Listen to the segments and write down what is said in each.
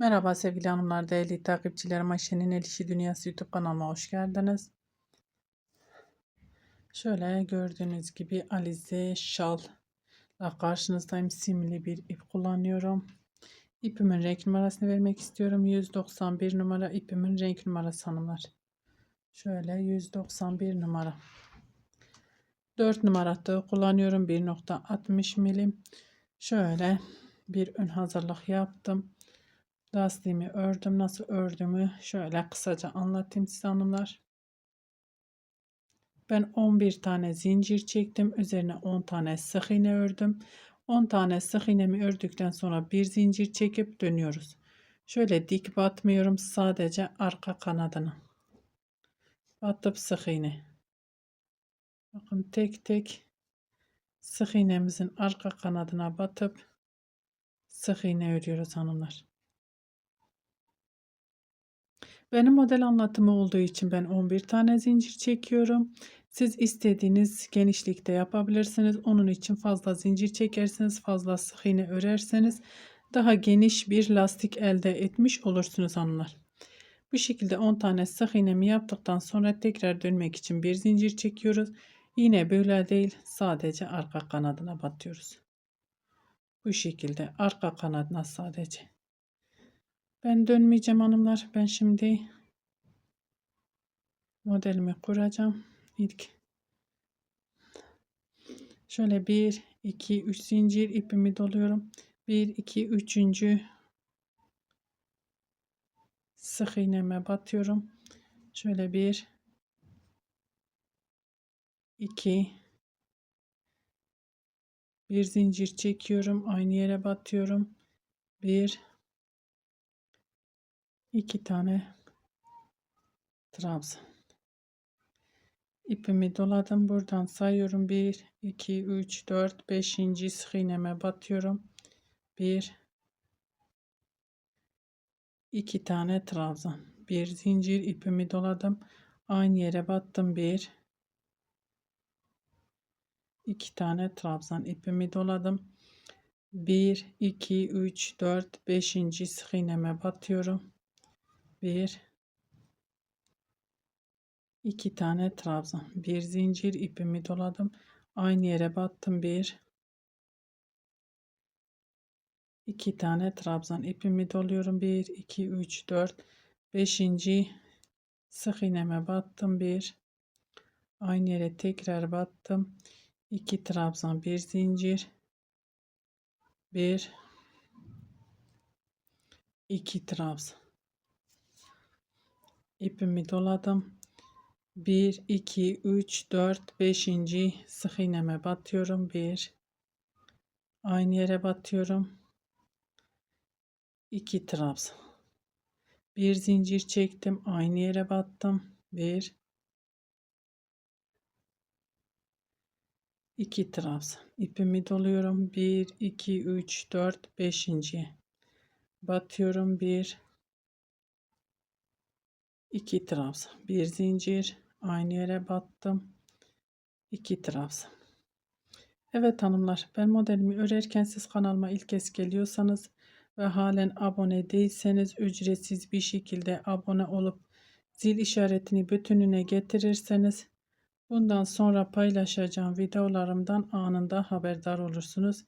Merhaba sevgili hanımlar, değerli takipçilerim. Ayşe'nin El İşi Dünyası YouTube kanalıma hoş geldiniz. Şöyle gördüğünüz gibi alize şal karşınızdayım. Simli bir ip kullanıyorum. İpimin renk numarasını vermek istiyorum. 191 numara ipimin renk numarası hanımlar. Şöyle 191 numara. 4 numara kullanıyorum. 1.60 milim. Şöyle bir ön hazırlık yaptım. Lastiğimi ördüm. Nasıl ördüğümü şöyle kısaca anlatayım size hanımlar. Ben 11 tane zincir çektim. Üzerine 10 tane sık iğne ördüm. 10 tane sık iğnemi ördükten sonra bir zincir çekip dönüyoruz. Şöyle dik batmıyorum. Sadece arka kanadını. Batıp sık iğne. Bakın tek tek sık iğnemizin arka kanadına batıp sık iğne örüyoruz hanımlar. Benim model anlatımı olduğu için ben 11 tane zincir çekiyorum. Siz istediğiniz genişlikte yapabilirsiniz. Onun için fazla zincir çekerseniz, fazla sık iğne örerseniz daha geniş bir lastik elde etmiş olursunuz hanımlar. Bu şekilde 10 tane sık iğnemi yaptıktan sonra tekrar dönmek için bir zincir çekiyoruz. Yine böyle değil sadece arka kanadına batıyoruz. Bu şekilde arka kanadına sadece. Ben dönmeyeceğim hanımlar. Ben şimdi modelimi kuracağım. İlk şöyle 1 2 3 zincir ipimi doluyorum. 1 2 3. sık iğneme batıyorum. Şöyle 1 2 bir zincir çekiyorum. Aynı yere batıyorum. 1 iki tane trabzan. İpimi doladım buradan sayıyorum. 1 2 3 4 5. sık batıyorum. 1 2 tane trabzan. Bir zincir ipimi doladım. Aynı yere battım. 1 2 tane trabzan ipimi doladım. 1 2 3 4 5. sık batıyorum bir. İki tane trabzan. Bir zincir ipimi doladım. Aynı yere battım. Bir. İki tane trabzan ipimi doluyorum. Bir iki üç dört. Beşinci sık iğneme battım. Bir. Aynı yere tekrar battım. İki trabzan bir zincir. Bir. İki trabzan ipimi doladım. 1 2 3 4 5. sık iğneme batıyorum. 1 aynı yere batıyorum. 2 trabzan. Bir zincir çektim, aynı yere battım. 1 2 trabzan. ipimi doluyorum. 1 2 3 4 5. batıyorum. 1 2 trabzan bir zincir aynı yere battım. 2 trabzan. Evet hanımlar ben modelimi örerken siz kanalıma ilk kez geliyorsanız ve halen abone değilseniz ücretsiz bir şekilde abone olup zil işaretini bütününe getirirseniz bundan sonra paylaşacağım videolarımdan anında haberdar olursunuz.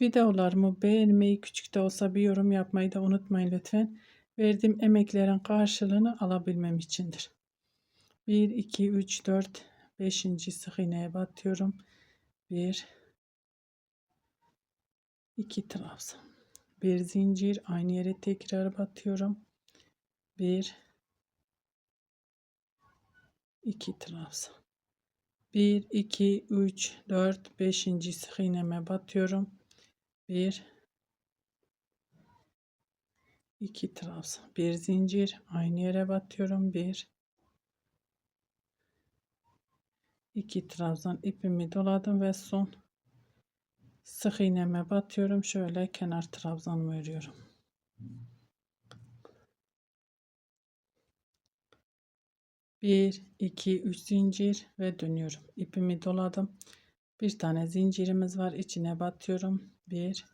Videolarımı beğenmeyi küçük de olsa bir yorum yapmayı da unutmayın lütfen verdiğim emeklerin karşılığını alabilmem içindir. 1, 2, 3, 4, 5. sık iğneye batıyorum. 1, 2 trabzan. Bir zincir aynı yere tekrar batıyorum. 1, 2 trabzan. 1, 2, 3, 4, 5. sık iğneme batıyorum. 1, 2 trabzan bir zincir. Aynı yere batıyorum. Bir. İki trabzan ipimi doladım ve son sık iğneme batıyorum. Şöyle kenar trabzanımı örüyorum bir iki üç zincir ve dönüyorum. İpimi doladım. Bir tane zincirimiz var. İçine batıyorum. Bir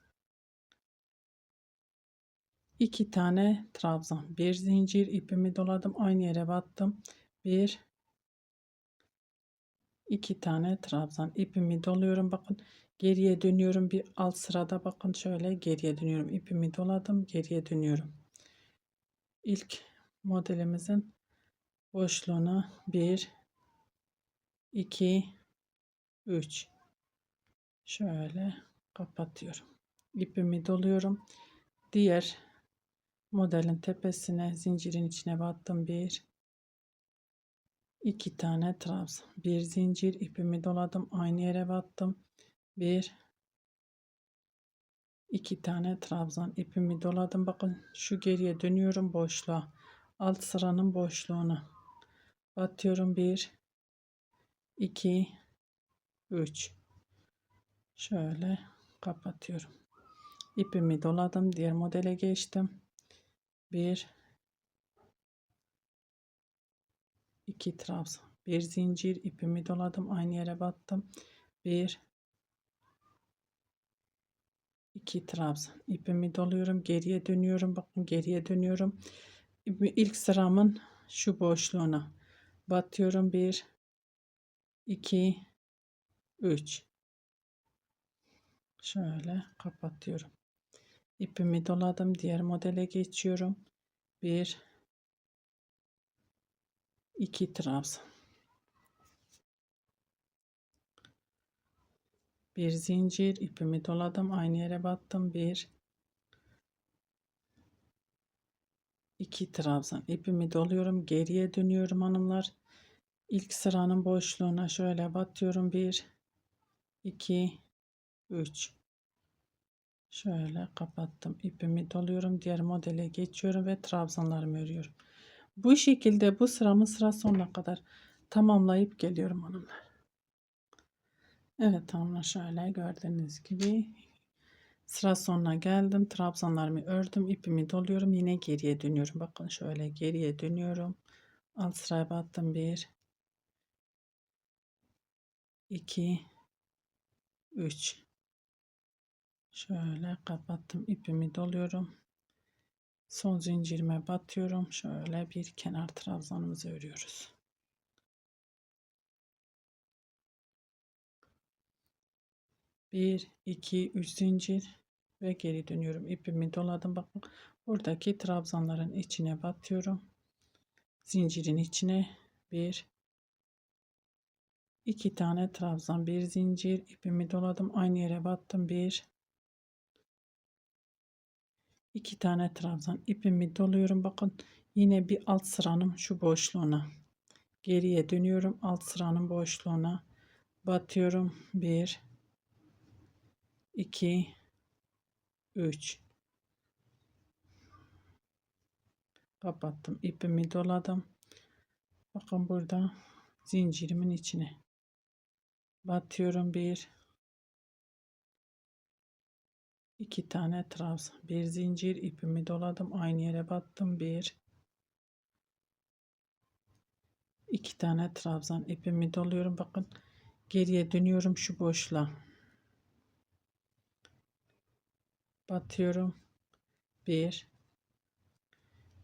2 tane trabzan, bir zincir ipimi doladım, aynı yere battım. 1 2 tane trabzan ipimi doluyorum. Bakın geriye dönüyorum. Bir alt sırada bakın şöyle geriye dönüyorum. ipimi doladım, geriye dönüyorum. İlk modelimizin boşluğuna 1 2 3 şöyle kapatıyorum. İpimi doluyorum. Diğer modelin tepesine zincirin içine battım. 1 2 tane trabzan. Bir zincir ipimi doladım. Aynı yere battım. 1 2 tane trabzan ipimi doladım. Bakın şu geriye dönüyorum boşluğa. Alt sıranın boşluğuna batıyorum. 1 2 3 şöyle kapatıyorum. İpimi doladım. Diğer modele geçtim. 1 2 trabzan. Bir zincir ipimi doladım. Aynı yere battım. 1 2 trabzan. İpimi doluyorum. Geriye dönüyorum. Bakın geriye dönüyorum. İlk sıramın şu boşluğuna batıyorum. 1 2 3 şöyle kapatıyorum. İpimi doladım. Diğer modele geçiyorum. 1 2 trabzan. Bir zincir ipimi doladım. Aynı yere battım. 1 2 trabzan. İpimi doluyorum. Geriye dönüyorum hanımlar. İlk sıranın boşluğuna şöyle batıyorum. 1 2 3 Şöyle kapattım. İpimi doluyorum. Diğer modele geçiyorum ve trabzanlarımı örüyorum. Bu şekilde bu sıramın sıra sonuna kadar tamamlayıp geliyorum hanımlar. Evet hanımlar şöyle gördüğünüz gibi sıra sonuna geldim. Trabzanlarımı ördüm. ipimi doluyorum. Yine geriye dönüyorum. Bakın şöyle geriye dönüyorum. Alt sıraya battım. 1 2 3 Şöyle kapattım. ipimi doluyorum. Son zincirime batıyorum. Şöyle bir kenar trabzanımızı örüyoruz. Bir, iki, üç zincir ve geri dönüyorum. İpimi doladım. Bakın buradaki trabzanların içine batıyorum. Zincirin içine bir, iki tane trabzan, bir zincir, ipimi doladım. Aynı yere battım. Bir, iki tane trabzan ipimi doluyorum. Bakın yine bir alt sıranın şu boşluğuna. Geriye dönüyorum alt sıranın boşluğuna. Batıyorum. 1 2 3 kapattım ipimi doladım. Bakın burada zincirimin içine. Batıyorum. 1 2 tane trabzan. Bir zincir ipimi doladım. Aynı yere battım. Bir. İki tane trabzan ipimi doluyorum. Bakın geriye dönüyorum şu boşluğa. Batıyorum. Bir.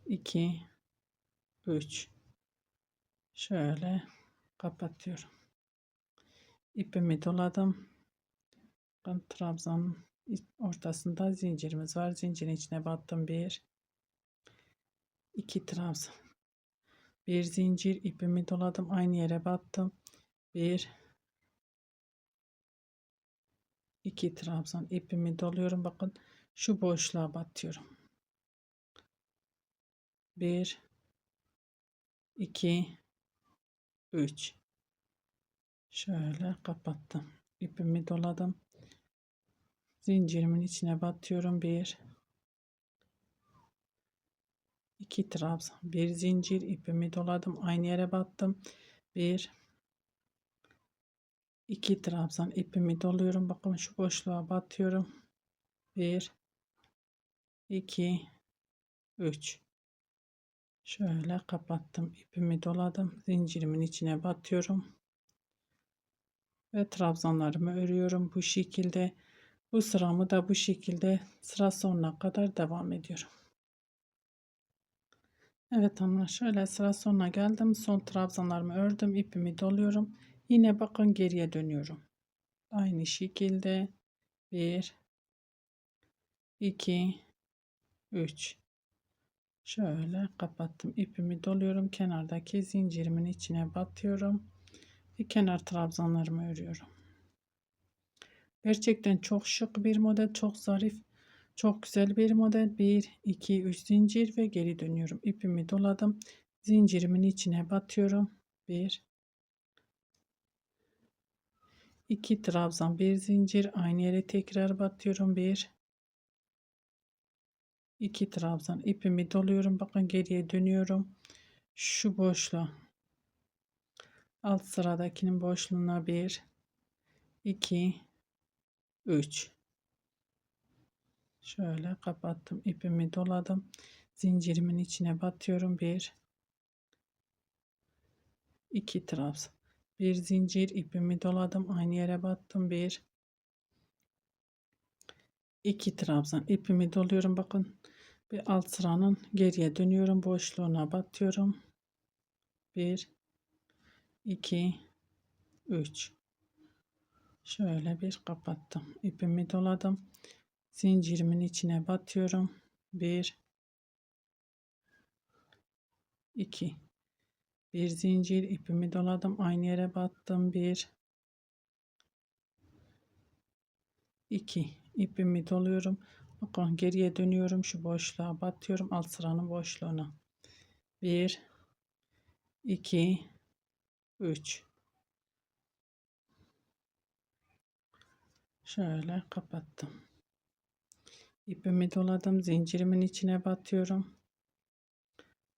İki. Üç. Şöyle kapatıyorum. İpimi doladım. Bakın trabzanın ortasında zincirimiz var. Zincirin içine battım. Bir, iki trabzan. Bir zincir ipimi doladım. Aynı yere battım. Bir, iki trabzan ipimi doluyorum. Bakın şu boşluğa batıyorum. Bir, iki, üç. Şöyle kapattım. İpimi doladım zincirimin içine batıyorum. Bir. İki trabzan. Bir zincir ipimi doladım. Aynı yere battım. Bir. İki trabzan ipimi doluyorum. Bakın şu boşluğa batıyorum. Bir. İki. Üç. Şöyle kapattım. İpimi doladım. Zincirimin içine batıyorum. Ve trabzanlarımı örüyorum. Bu şekilde bu sıramı da bu şekilde sıra sonuna kadar devam ediyorum. Evet hanımlar şöyle sıra sonuna geldim. Son trabzanlarımı ördüm. ipimi doluyorum. Yine bakın geriye dönüyorum. Aynı şekilde 1 2 3 Şöyle kapattım. ipimi doluyorum. Kenardaki zincirimin içine batıyorum. Ve kenar trabzanlarımı örüyorum. Gerçekten çok şık bir model. Çok zarif. Çok güzel bir model. 1, 2, 3 zincir ve geri dönüyorum. İpimi doladım. Zincirimin içine batıyorum. 1, 2 trabzan, bir zincir. Aynı yere tekrar batıyorum. 1, 2 trabzan. ipimi doluyorum. Bakın geriye dönüyorum. Şu boşluğa. Alt sıradakinin boşluğuna 1, 2, 3. Şöyle kapattım. ipimi doladım. Zincirimin içine batıyorum. 1 2 trabzan. Bir zincir ipimi doladım. Aynı yere battım. 1 2 trabzan. ipimi doluyorum. Bakın bir alt sıranın geriye dönüyorum. Boşluğuna batıyorum. 1 2 3 Şöyle bir kapattım. ipimi doladım zincirimin içine batıyorum. 1 2 bir zincir ipimi doladım. Aynı yere battım. 1 2 ipimi doluyorum. Bakın geriye dönüyorum. Şu boşluğa batıyorum. Alt sıranın boşluğuna. 1 2 3 Şöyle kapattım. İpimi doladım zincirimin içine batıyorum.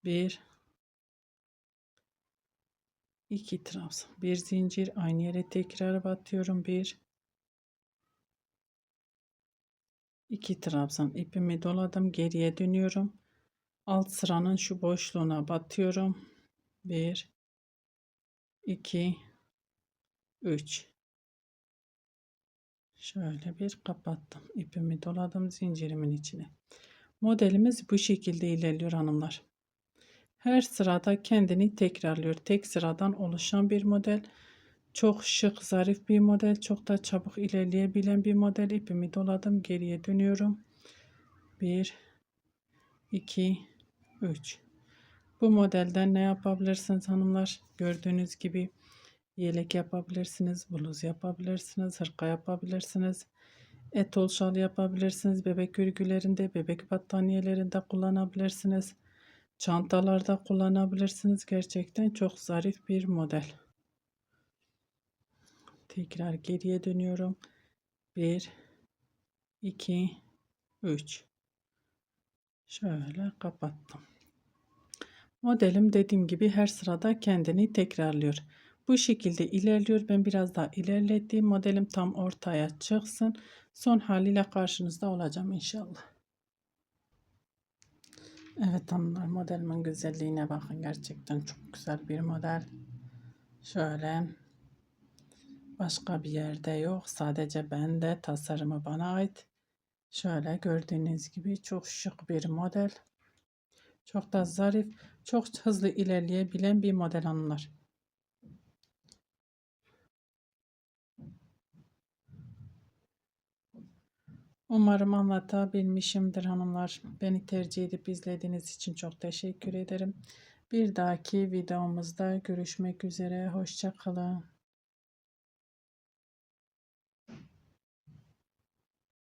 1 2 trabzan bir zincir aynı yere tekrar batıyorum. 1 2 trabzan. İpimi doladım geriye dönüyorum. Alt sıranın şu boşluğuna batıyorum. 1 2 3 Şöyle bir kapattım. ipimi doladım zincirimin içine. Modelimiz bu şekilde ilerliyor hanımlar. Her sırada kendini tekrarlıyor. Tek sıradan oluşan bir model. Çok şık, zarif bir model. Çok da çabuk ilerleyebilen bir model. İpimi doladım. Geriye dönüyorum. 1 2 3 Bu modelden ne yapabilirsiniz hanımlar? Gördüğünüz gibi Yelek yapabilirsiniz, bluz yapabilirsiniz, hırka yapabilirsiniz. Etol şal yapabilirsiniz. Bebek örgülerinde, bebek battaniyelerinde kullanabilirsiniz. Çantalarda kullanabilirsiniz. Gerçekten çok zarif bir model. Tekrar geriye dönüyorum. 1 2 3 Şöyle kapattım. Modelim dediğim gibi her sırada kendini tekrarlıyor. Bu şekilde ilerliyor. Ben biraz daha ilerlettiğim modelim tam ortaya çıksın. Son haliyle karşınızda olacağım inşallah. Evet hanımlar modelimin güzelliğine bakın. Gerçekten çok güzel bir model. Şöyle başka bir yerde yok. Sadece bende tasarımı bana ait. Şöyle gördüğünüz gibi çok şık bir model. Çok da zarif, çok hızlı ilerleyebilen bir model hanımlar. Umarım anlatabilmişimdir hanımlar. Beni tercih edip izlediğiniz için çok teşekkür ederim. Bir dahaki videomuzda görüşmek üzere. Hoşçakalın.